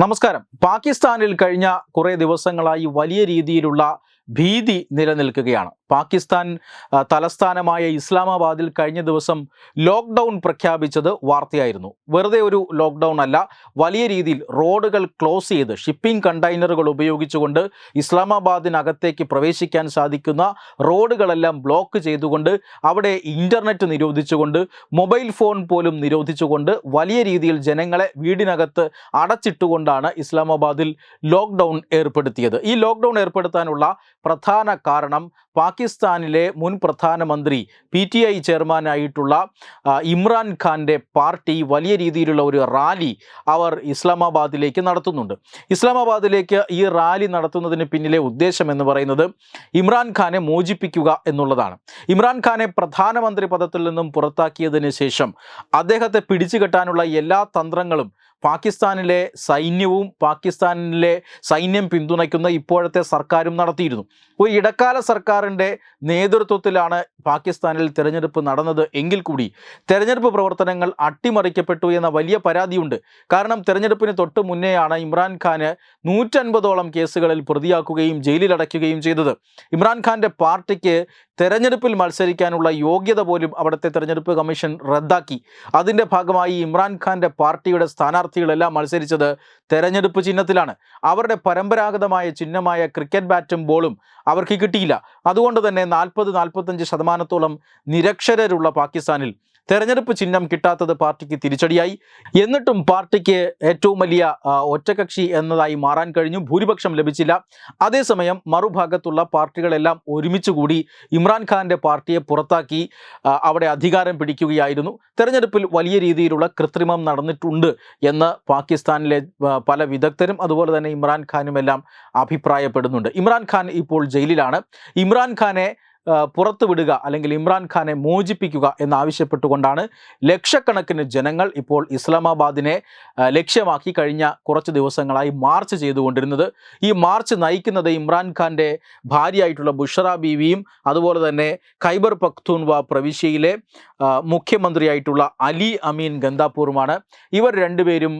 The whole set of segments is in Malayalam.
നമസ്കാരം. പാകിസ്ഥാനിൽ കഴിഞ്ഞ കുറേ ദിവസങ്ങളായി വലിയ രീതിയിലുള്ള ഭീതി നിലനിൽക്കുകയാണ്. പാകിസ്ഥാൻ തലസ്ഥാനമായ ഇസ്ലാമാബാദിൽ കഴിഞ്ഞ ദിവസം ലോക്ക്ഡൗൺ പ്രഖ്യാപിച്ചത് വാർത്തയായിരുന്നു. വെറുതെ ഒരു ലോക്ക്ഡൗൺ അല്ല വലിയ രീതിയിൽ റോഡുകൾ ക്ലോസ് ചെയ്ത് ഷിപ്പിംഗ് കണ്ടെയ്നറുകൾ ഉപയോഗിച്ചുകൊണ്ട് ഇസ്ലാമാബാദിനകത്തേക്ക് പ്രവേശിക്കാൻ സാധിക്കുന്ന റോഡുകളെല്ലാം ബ്ലോക്ക് ചെയ്തുകൊണ്ട് അവിടെ ഇന്റർനെറ്റ് നിരോധിച്ചുകൊണ്ട് മൊബൈൽ ഫോൺ പോലും നിരോധിച്ചുകൊണ്ട് വലിയ രീതിയിൽ ജനങ്ങളെ വീടിനകത്ത് അടച്ചിട്ടുകൊണ്ടാണ് ഇസ്ലാമാബാദിൽ ലോക്ക്ഡൗൺ ഏർപ്പെടുത്തിയത്. ഈ ലോക്ക്ഡൗൺ ഏർപ്പെടുത്താനുള്ള പ്രധാന കാരണം പാകിസ്ഥാനിലെ മുൻ പ്രധാനമന്ത്രി പി ടി ഐ ചെയർമാനായിട്ടുള്ള ഇമ്രാൻഖാന്റെ ഇമ്രാൻ ഖാന്റെ പാർട്ടി വലിയ രീതിയിലുള്ള ഒരു റാലി അവർ ഇസ്ലാമാബാദിലേക്ക് നടത്തുന്നുണ്ട്. ഇസ്ലാമാബാദിലേക്ക് ഈ റാലി നടത്തുന്നതിന് പിന്നിലെ ഉദ്ദേശം എന്ന് പറയുന്നത് ഇമ്രാൻ ഖാനെ മോചിപ്പിക്കുക എന്നുള്ളതാണ്. ഇമ്രാൻ ഖാനെ പ്രധാനമന്ത്രി പദത്തിൽ നിന്നും പുറത്താക്കിയതിന് ശേഷം അദ്ദേഹത്തെ പിടിച്ചു കെട്ടാനുള്ള എല്ലാ തന്ത്രങ്ങളും പാകിസ്ഥാനിലെ സൈന്യവും പാകിസ്ഥാനിലെ സൈന്യം പിന്തുണയ്ക്കുന്ന ഇപ്പോഴത്തെ സർക്കാരും നടത്തിയിരുന്നു. ഒരു ഇടക്കാല സർക്കാരിന്റെ നേതൃത്വത്തിലാണ് പാകിസ്ഥാനിൽ തിരഞ്ഞെടുപ്പ് നടന്നത് എങ്കിൽ കൂടി തെരഞ്ഞെടുപ്പ് പ്രവർത്തനങ്ങൾ അട്ടിമറിക്കപ്പെട്ടു എന്ന വലിയ പരാതിയുണ്ട്. കാരണം തെരഞ്ഞെടുപ്പിന് തൊട്ട് മുന്നേയാണ് ഇമ്രാൻഖാന് നൂറ്റൻപതോളം കേസുകളിൽ പ്രതിയാക്കുകയും ജയിലിലടയ്ക്കുകയും ചെയ്തത്. ഇമ്രാൻഖാന്റെ പാർട്ടിക്ക് തെരഞ്ഞെടുപ്പിൽ മത്സരിക്കാനുള്ള യോഗ്യത പോലും അവിടുത്തെ തെരഞ്ഞെടുപ്പ് കമ്മീഷൻ റദ്ദാക്കി. അതിന്റെ ഭാഗമായി ഇമ്രാൻഖാന്റെ പാർട്ടിയുടെ സ്ഥാനാർത്ഥികളെല്ലാം മത്സരിച്ചത് തെരഞ്ഞെടുപ്പ് ചിഹ്നത്തിലാണ്. അവരുടെ പരമ്പരാഗതമായ ചിഹ്നമായ ക്രിക്കറ്റ് ബാറ്റും ബോളും അവർക്ക് കിട്ടിയില്ല. അതുകൊണ്ട് തന്നെ നാൽപ്പത് നാൽപ്പത്തഞ്ച് ശതമാനത്തോളം നിരക്ഷരരുള്ള പാകിസ്ഥാനിൽ തെരഞ്ഞെടുപ്പ് ചിഹ്നം കിട്ടാത്തത് പാർട്ടിക്ക് തിരിച്ചടിയായി. എന്നിട്ടും പാർട്ടിക്ക് ഏറ്റവും വലിയ ഒറ്റകക്ഷി എന്നതായി മാറാൻ കഴിഞ്ഞു. ഭൂരിപക്ഷം ലഭിച്ചില്ല. അതേസമയം മറുഭാഗത്തുള്ള പാർട്ടികളെല്ലാം ഒരുമിച്ച് കൂടി ഇമ്രാൻഖാന്റെ പാർട്ടിയെ പുറത്താക്കി അവിടെ അധികാരം പിടിക്കുകയായിരുന്നു. തെരഞ്ഞെടുപ്പിൽ വലിയ രീതിയിലുള്ള കൃത്രിമം നടന്നിട്ടുണ്ട് എന്ന് പാകിസ്ഥാനിലെ പല വിദഗ്ധരും അതുപോലെ തന്നെ ഇമ്രാൻഖാനും എല്ലാം അഭിപ്രായപ്പെടുന്നുണ്ട്. ഇമ്രാൻഖാൻ ഇപ്പോൾ ജയിലിലാണ്. ഇമ്രാൻഖാനെ ആ, പുറത്തു വിടുക അല്ലെങ്കിൽ ഇമ്രാൻഖാനെ മോചിപ്പിക്കുക എന്നാവശ്യപ്പെട്ടുകൊണ്ടാണ് ലക്ഷക്കണക്കിന് ജനങ്ങൾ ഇപ്പോൾ ഇസ്ലാമാബാദിനെ ലക്ഷ്യമാക്കി കഴിഞ്ഞ കുറച്ച് ദിവസങ്ങളായി മാർച്ച് ചെയ്തുകൊണ്ടിരുന്നത്. ഈ മാർച്ച് നയിക്കുന്നത് ഇമ്രാൻഖാന്റെ ഭാര്യയായിട്ടുള്ള ബുഷറ ബീവിയും അതുപോലെ തന്നെ ഖൈബർ പഖ്തൂൻവ പ്രവിശ്യയിലെ മുഖ്യമന്ത്രിയായിട്ടുള്ള അലി അമീൻ ഗന്ദാപൂറുമാണ് ഇവർ രണ്ടുപേരും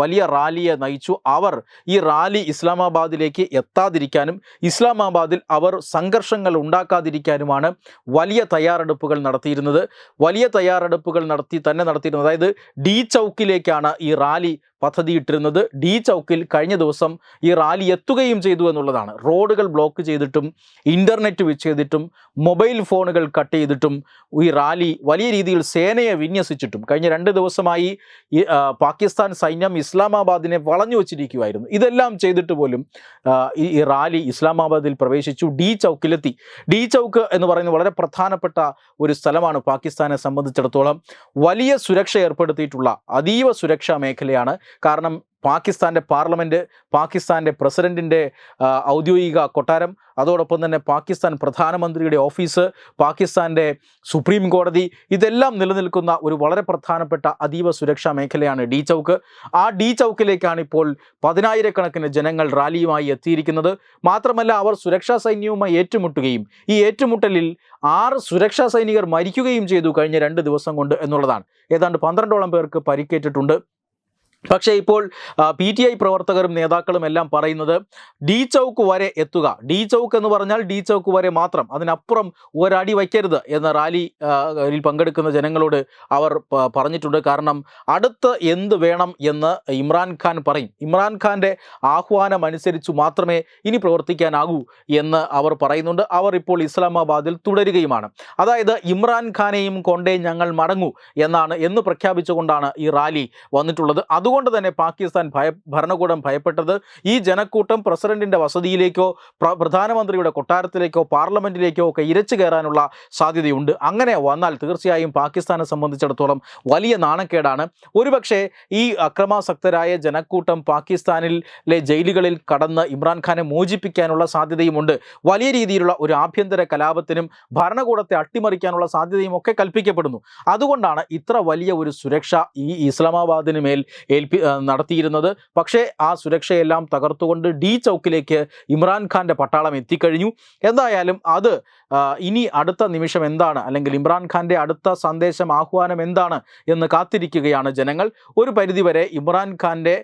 വലിയ റാലിയെ നയിച്ചു. അവർ ഈ റാലി ഇസ്ലാമാബാദിലേക്ക് എത്താതിരിക്കാനും ഇസ്ലാമാബാദിൽ അവർ സംഘർഷങ്ങൾ ഉണ്ടാക്കാതിരിക്കാനുമാണ് വലിയ തയ്യാറെടുപ്പുകൾ നടത്തിയിരുന്നത്. വലിയ തയ്യാറെടുപ്പുകൾ നടത്തി തന്നെ നടത്തിയിരുന്നത്. അതായത് ഡി ചൗക്കിലേക്കാണ് ഈ റാലി പദ്ധതിയിട്ടിരുന്നത് ഡി ചൗക്കിൽ കഴിഞ്ഞ ദിവസം ഈ റാലി എത്തുകയും ചെയ്തു എന്നുള്ളതാണ്. റോഡുകൾ ബ്ലോക്ക് ചെയ്തിട്ടും ഇന്റർനെറ്റ് വിച്ഛേദിട്ടും മൊബൈൽ ഫോണുകൾ കട്ട് ചെയ്തിട്ടും ഈ റാലി വലിയ രീതിയിൽ സേനയെ വിന്യസിച്ചിട്ടും കഴിഞ്ഞ രണ്ട് ദിവസമായി പാകിസ്ഥാൻ സൈന്യം ഇസ്ലാമാബാദിനെ വളഞ്ഞു വച്ചിരിക്കുമായിരുന്നു ഇതെല്ലാം ചെയ്തിട്ട് പോലും ഈ റാലി ഇസ്ലാമാബാദിൽ പ്രവേശിച്ചു ഡി ചൗക്കിലെത്തി. ഡി ചൗക്ക് എന്ന് പറയുന്നത് വളരെ പ്രധാനപ്പെട്ട ഒരു സ്ഥലമാണ് പാകിസ്ഥാനെ സംബന്ധിച്ചിടത്തോളം. വലിയ സുരക്ഷ ഏർപ്പെടുത്തിയിട്ടുള്ള അതീവ സുരക്ഷാ മേഖലയാണ് കാരണം പാകിസ്ഥാന്റെ പാർലമെന്റ് പാകിസ്ഥാന്റെ പ്രസിഡന്റിന്റെ ഔദ്യോഗിക കൊട്ടാരം അതോടൊപ്പം തന്നെ പാകിസ്ഥാൻ പ്രധാനമന്ത്രിയുടെ ഓഫീസ് പാകിസ്ഥാന്റെ സുപ്രീം കോടതി ഇതെല്ലാം നിലനിൽക്കുന്ന ഒരു വളരെ പ്രധാനപ്പെട്ട അതീവ സുരക്ഷാ മേഖലയാണ് ഡി ചൗക്ക്. ആ ഡി ചൗക്കിലേക്കാണ് ഇപ്പോൾ പതിനായിരക്കണക്കിന് ജനങ്ങൾ റാലിയുമായി എത്തിയിരിക്കുന്നത്. മാത്രമല്ല അവർ സുരക്ഷാ സൈന്യവുമായി ഏറ്റുമുട്ടുകയും ഈ ഏറ്റുമുട്ടലിൽ ആറ് സുരക്ഷാ സൈനികർ മരിക്കുകയും ചെയ്തു കഴിഞ്ഞ രണ്ട് ദിവസം കൊണ്ട് എന്നുള്ളതാണ്. ഏതാണ്ട് പന്ത്രണ്ടോളം പേർക്ക് പരിക്കേറ്റിട്ടുണ്ട്. പക്ഷേ ഇപ്പോൾ പി ടി ഐ പ്രവർത്തകരും നേതാക്കളും എല്ലാം പറയുന്നത് ഡി ചൗക്ക് വരെ എത്തുക. ഡി ചൗക്ക് എന്ന് പറഞ്ഞാൽ ഡി ചൗക്ക് വരെ മാത്രം. അതിനപ്പുറം ഒരടി വയ്ക്കരുത് എന്ന റാലിയിൽ പങ്കെടുക്കുന്ന ജനങ്ങളോട് അവർ പറഞ്ഞിട്ടുണ്ട്. കാരണം അടുത്ത് എന്ത് വേണം എന്ന് ഇമ്രാൻഖാൻ പറയും. ഇമ്രാൻഖാന്റെ ആഹ്വാനം അനുസരിച്ചു മാത്രമേ ഇനി പ്രവർത്തിക്കാനാകൂ എന്ന് അവർ പറയുന്നുണ്ട്. അവർ ഇപ്പോൾ ഇസ്ലാമാബാദിൽ തുടരുകയുമാണ്. അതായത് ഇമ്രാൻഖാനെയും കൊണ്ടേ ഞങ്ങൾ മടങ്ങൂ എന്നാണ് എന്ന് പ്രഖ്യാപിച്ചുകൊണ്ടാണ് ഈ റാലി വന്നിട്ടുള്ളത്. അതുകൊണ്ട് തന്നെ പാകിസ്ഥാൻ ഭയ ഭരണകൂടം ഭയപ്പെട്ടത് ഈ ജനക്കൂട്ടം പ്രസിഡന്റിന്റെ വസതിയിലേക്കോ പ്ര- പ്രധാനമന്ത്രിയുടെ കൊട്ടാരത്തിലേക്കോ പാർലമെന്റിലേക്കോ ഒക്കെ ഇരച്ചു കയറാനുള്ള സാധ്യതയുണ്ട്. അങ്ങനെ വന്നാൽ തീർച്ചയായും പാകിസ്ഥാനെ സംബന്ധിച്ചിടത്തോളം വലിയ നാണക്കേടാണ്. ഒരുപക്ഷെ ഈ അക്രമാസക്തരായ ജനക്കൂട്ടം പാകിസ്ഥാനിലെ ജയിലുകളിൽ കടന്ന് ഇമ്രാൻഖാനെ മോചിപ്പിക്കാനുള്ള സാധ്യതയുമുണ്ട്. വലിയ രീതിയിലുള്ള ഒരു ആഭ്യന്തര കലാപത്തിനും ഭരണകൂടത്തെ അട്ടിമറിക്കാനുള്ള സാധ്യതയും ഒക്കെ കൽപ്പിക്കപ്പെടുന്നു. അതുകൊണ്ടാണ് ഇത്ര വലിയ ഒരു സുരക്ഷ ഈ ഇസ്ലാമാബാദിന് മേൽ ഏൽപ്പി നടത്തിയിരുന്നത്. പക്ഷേ ആ സുരക്ഷയെല്ലാം തകർത്തുകൊണ്ട് ഡി ചൗക്കിലേക്ക് ഇമ്രാൻഖാന്റെ പട്ടാളം എത്തിക്കഴിഞ്ഞു. എന്തായാലും അത് ഇനി അടുത്ത നിമിഷം എന്താണ്? അല്ലെങ്കിൽ ഇമ്രാൻഖാന്റെ അടുത്ത സന്ദേശം ആഹ്വാനം എന്താണ് എന്ന് കാത്തിരിക്കുകയാണ് ജനങ്ങൾ. ഒരു പരിധിവരെ ഇമ്രാൻഖാന്റെ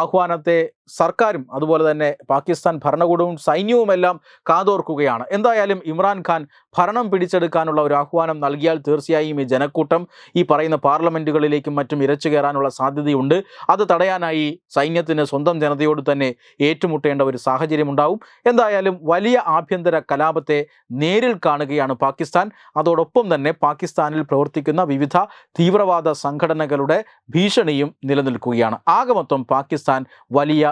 ആഹ്വാനത്തെ സർക്കാരും അതുപോലെ തന്നെ പാകിസ്ഥാൻ ഭരണകൂടവും സൈന്യവുമെല്ലാം കാതോർക്കുകയാണ്. എന്തായാലും ഇമ്രാൻഖാൻ ഭരണം പിടിച്ചെടുക്കാനുള്ള ഒരു ആഹ്വാനം നൽകിയാൽ തീർച്ചയായും ഈ ജനക്കൂട്ടം ഈ പറയുന്ന പാർലമെന്റുകളിലേക്കും മറ്റും ഇരച്ചു കയറാനുള്ള സാധ്യതയുണ്ട്. അത് തടയാനായി സൈന്യത്തിന് സ്വന്തം ജനതയോട് തന്നെ ഏറ്റുമുട്ടേണ്ട ഒരു സാഹചര്യം ഉണ്ടാവും എന്തായാലും വലിയ ആഭ്യന്തര കലാപത്തെ നേരിൽ കാണുകയാണ് പാകിസ്ഥാൻ. അതോടൊപ്പം തന്നെ പാകിസ്ഥാനിൽ പ്രവർത്തിക്കുന്ന വിവിധ തീവ്രവാദ സംഘടനകളുടെ ഭീഷണിയും നിലനിൽക്കുകയാണ്. ആകെ മൊത്തം പാകിസ്ഥാൻ വലിയ